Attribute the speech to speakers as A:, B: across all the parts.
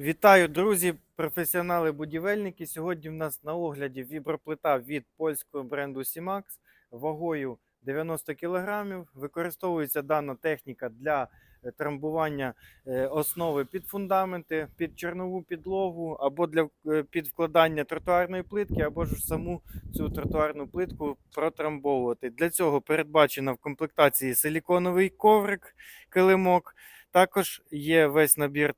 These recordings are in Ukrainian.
A: Вітаю, друзі, професіонали-будівельники. Сьогодні в нас на огляді віброплита від польського бренду Simax вагою 90 кг. Використовується дана техніка для е, трамбування е, основи під фундаменти, під чорнову підлогу або для е, під вкладання тротуарної плитки, або ж саму цю тротуарну плитку протрамбовувати. Для цього передбачено в комплектації силіконовий коврик, килимок. Також є весь набір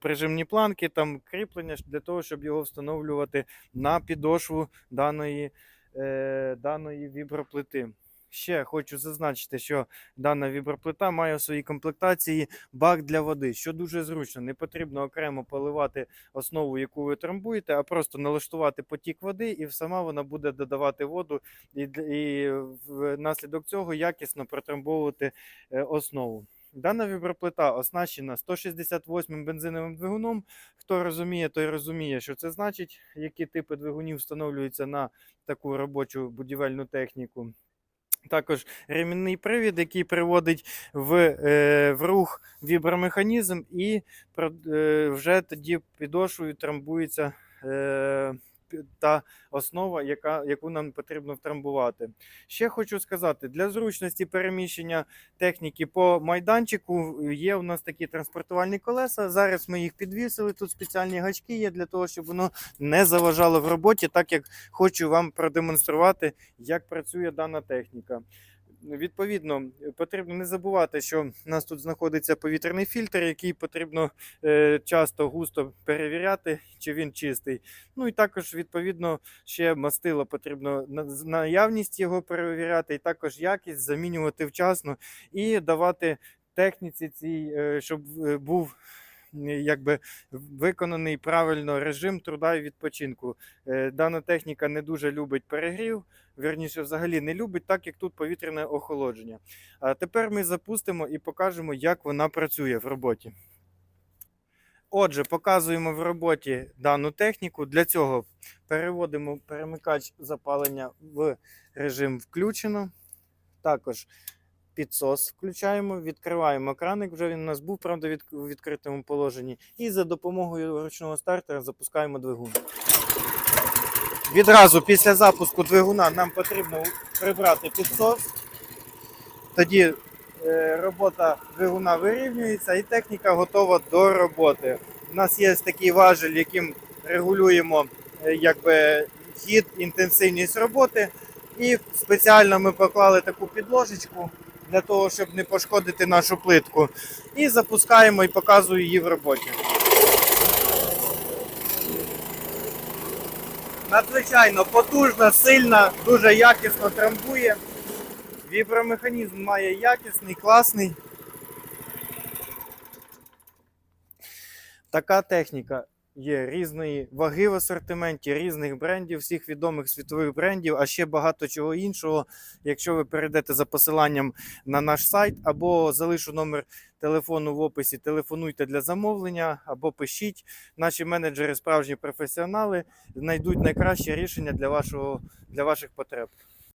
A: прижимні планки, там кріплення для того, щоб його встановлювати на підошву даної, е, даної віброплити. Ще хочу зазначити, що дана віброплита має у своїй комплектації бак для води, що дуже зручно. Не потрібно окремо поливати основу, яку ви трамбуєте, а просто налаштувати потік води, і сама вона буде додавати воду, і, і внаслідок цього якісно протрамбовувати е, основу. Дана віброплита оснащена 168 бензиновим двигуном. Хто розуміє, той розуміє, що це значить, які типи двигунів встановлюються на таку робочу будівельну техніку. Також ремінний привід, який приводить в, е, в рух вібромеханізм, і е, вже тоді підошвою трамбується е, та основа, яка, яку нам потрібно втрамбувати. Ще хочу сказати, для зручності переміщення техніки по майданчику є у нас такі транспортувальні колеса. Зараз ми їх підвісили. Тут спеціальні гачки є для того, щоб воно не заважало в роботі, так як хочу вам продемонструвати, як працює дана техніка. Відповідно, потрібно не забувати, що в нас тут знаходиться повітряний фільтр, який потрібно е, часто густо перевіряти, чи він чистий. Ну і також, відповідно, ще мастило потрібно наявність його перевіряти, і також якість замінювати вчасно і давати техніці цій, е, щоб е, був якби виконаний правильно режим труда і відпочинку. Е, Дана техніка не дуже любить перегрів, вірніше, взагалі не любить, так як тут повітряне охолодження. А тепер ми запустимо і покажемо, як вона працює в роботі. Отже, показуємо в роботі дану техніку. Для цього переводимо перемикач запалення в режим включено. Також підсос включаємо, відкриваємо краник. Вже він у нас був, правда, у відкритому положенні. І за допомогою ручного стартера запускаємо двигун. Відразу після запуску двигуна нам потрібно прибрати підсос. Тоді е, робота двигуна вирівнюється і техніка готова до роботи. У нас є такий важель, яким регулюємо е, якби, хід, інтенсивність роботи. І спеціально ми поклали таку підложечку для того, щоб не пошкодити нашу плитку. І запускаємо і показую її в роботі. Надзвичайно потужна, сильна, дуже якісно трамбує. Вібромеханізм має якісний, класний. Така техніка є різної ваги в асортименті, різних брендів, всіх відомих світових брендів, а ще багато чого іншого. Якщо ви перейдете за посиланням на наш сайт, або залишу номер телефону в описі, телефонуйте для замовлення, або пишіть. Наші менеджери, справжні професіонали, знайдуть найкраще рішення для, вашого, для ваших потреб.